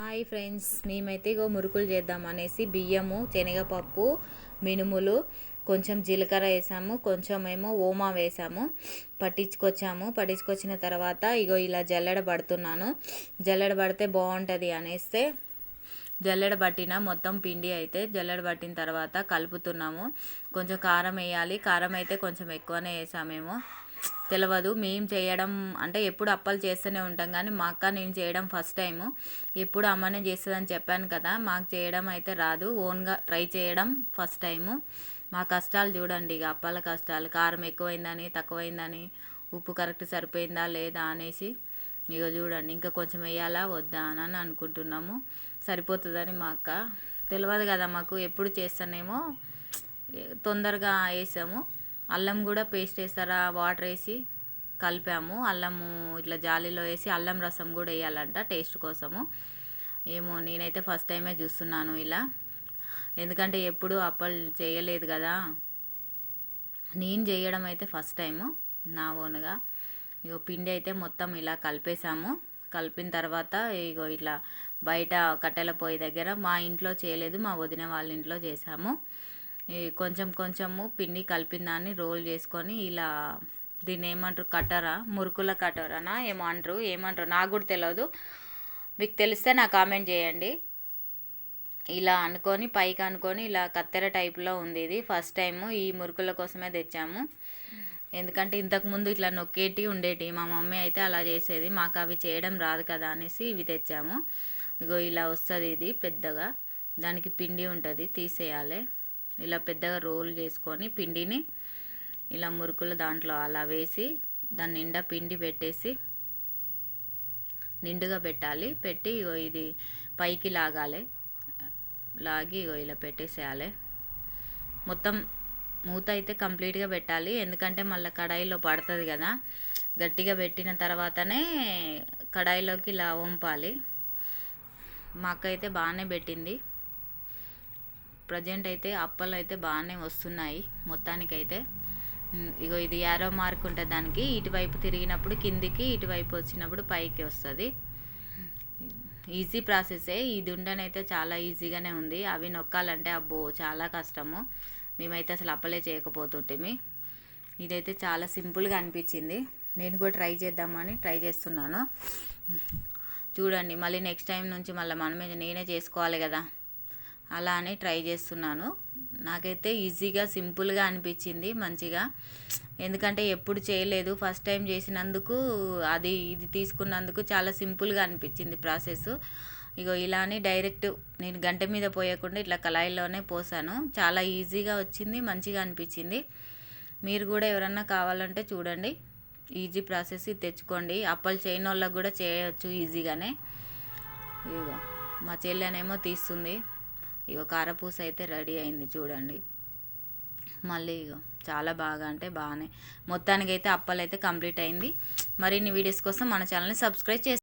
Hi friends మేమైతే ఇగో మురుకులు చేద్దాం అనేసి బియ్యము శనగపప్పు మినుములు కొంచెం జీలకర్ర వేసాము కొంచెం ఏమో ఓమా వేసాము పట్టించుకొచ్చాము. పట్టించుకొచ్చిన తర్వాత ఇగో ఇలా జల్లెడ పడుతున్నాను. జల్లెడ పడితే బాగుంటుంది అనేస్తే జల్లెడ పట్టిన మొత్తం పిండి అయితే జల్లెడ పట్టిన తర్వాత కలుపుతున్నాము. కొంచెం కారం వేయాలి. కారం అయితే కొంచెం ఎక్కువనే వేసామేమో. తెలియదు మేము చేయడం అంటే ఎప్పుడు అప్పలు చేస్తూనే ఉంటాం. కానీ మా అక్క నేను చేయడం ఫస్ట్ టైము. ఎప్పుడు అమ్మనే చేస్తుందని చెప్పాను కదా మాకు చేయడం అయితే రాదు. ఓన్గా ట్రై చేయడం ఫస్ట్ టైము. మా కష్టాలు చూడండి ఇక అప్పాల కష్టాలు. కారం ఎక్కువైందని తక్కువైందని ఉప్పు కరెక్ట్ సరిపోయిందా లేదా అనేసి ఇక చూడండి. ఇంకా కొంచెం వేయాలా వద్దా అని అనుకుంటున్నాము. సరిపోతుందని మా అక్క. తెలియదు కదా మాకు ఎప్పుడు చేస్తానేమో తొందరగా వేసాము. అల్లం కూడా పేస్ట్ వేస్తారా వాటర్ వేసి కలిపాము. అల్లము ఇట్లా జాలీలో వేసి అల్లం రసం కూడా వేయాలంట టేస్ట్ కోసము. ఏమో నేనైతే ఫస్ట్ టైమే చూస్తున్నాను ఇలా. ఎందుకంటే ఎప్పుడు అప్పలు చేయలేదు కదా. నేను చేయడం అయితే ఫస్ట్ టైము నా ఓన్గా ఇగో పిండి అయితే మొత్తం ఇలా కలిపేసాము కలిపిన తర్వాత ఇగో ఇట్లా బయట కట్టెల పొయ్యి దగ్గర మా ఇంట్లో చేయలేదు మా వదిన వాళ్ళ ఇంట్లో చేసాము కొంచెం కొంచెము పిండి కలిపిన దాన్ని రోల్ చేసుకొని ఇలా దీన్ని ఏమంటారు కట్టరా మురుకుల కట్టరానా ఏమంటారు? ఏమంటారు? నాకు కూడా తెలియదు మీకు తెలిస్తే నాకు కామెంట్ చేయండి. ఇలా అనుకొని పైకి అనుకొని ఇలా కత్తెర టైప్లో ఉంది ఇది. ఫస్ట్ టైము ఈ మురుకుల కోసమే తెచ్చాము. ఎందుకంటే ఇంతకుముందు ఇట్లా నొక్కేటి ఉండేటి. మా మమ్మీ అయితే అలా చేసేది. మాకు అవి చేయడం రాదు కదా అనేసి ఇవి తెచ్చాము. ఇగో ఇలా వస్తుంది ఇది పెద్దగా. దానికి పిండి ఉంటుంది తీసేయాలి. ఇలా పెద్దగా రోల్ చేసుకొని పిండిని ఇలా మురుకులు దాంట్లో అలా వేసి దాని నిండా పిండి పెట్టేసి నిండుగా పెట్టాలి. పెట్టి ఇగో ఇది పైకి లాగాలి. లాగి ఇగో ఇలా పెట్టేసేయాలి. మొత్తం మూత అయితే కంప్లీట్గా పెట్టాలి. ఎందుకంటే మళ్ళీ కడాయిలో పడుతుంది కదా. గట్టిగా పెట్టిన తర్వాతనే కడాయిలోకి ఇలా వంపాలి. మా అక్క అయితే బాగానే పెట్టింది. ప్రజెంట్ అయితే అప్పలు అయితే బాగానే వస్తున్నాయి మొత్తానికైతే. ఇగో ఇది యారో మార్క్ ఉంటుంది దానికి ఇటువైపు తిరిగినప్పుడు కిందికి ఇటువైపు వచ్చినప్పుడు పైకి వస్తుంది. ఈజీ ప్రాసెసే. ఇది ఉండనైతే చాలా ఈజీగానే ఉంది. అవి నొక్కాలంటే అబ్బో చాలా కష్టము. మేమైతే అసలు అప్పలే చేయకపోతుంటే ఇదైతే చాలా సింపుల్గా అనిపించింది. నేను కూడా ట్రై చేద్దామని ట్రై చేస్తున్నాను. చూడండి మళ్ళీ నెక్స్ట్ టైం నుంచి మళ్ళీ మనమే నేనే చేసుకోవాలి కదా. అలా అని ట్రై చేస్తున్నాను. నాకైతే ఈజీగా సింపుల్గా అనిపించింది మంచిగా. ఎందుకంటే ఎప్పుడు చేయలేదు. ఫస్ట్ టైం చేసినందుకు అది ఇది తీసుకున్నందుకు చాలా సింపుల్గా అనిపించింది ప్రాసెస్. ఇగో ఇలా అని డైరెక్ట్ నేను గంట మీద పోయకుండా ఇట్లా కళాయిలోనే పోసాను. చాలా ఈజీగా వచ్చింది మంచిగా అనిపించింది. మీరు కూడా ఎవరన్నా కావాలంటే చూడండి. ఈజీ ప్రాసెస్ తెచ్చుకోండి. అప్పలు చేయని వాళ్ళకి కూడా చేయవచ్చు ఈజీగానే. ఇగో మా చెల్లెనేమో తీస్తుంది. ఇగో కారపూస అయితే రెడీ అయింది చూడండి. మళ్ళీ ఇగో చాలా బాగా అంటే బాగానే మొత్తానికైతే అప్పలైతే అప్పలు అయితే కంప్లీట్ అయింది. మరిన్ని వీడియోస్ కోసం మన ఛానల్ని సబ్స్క్రైబ్ చేసి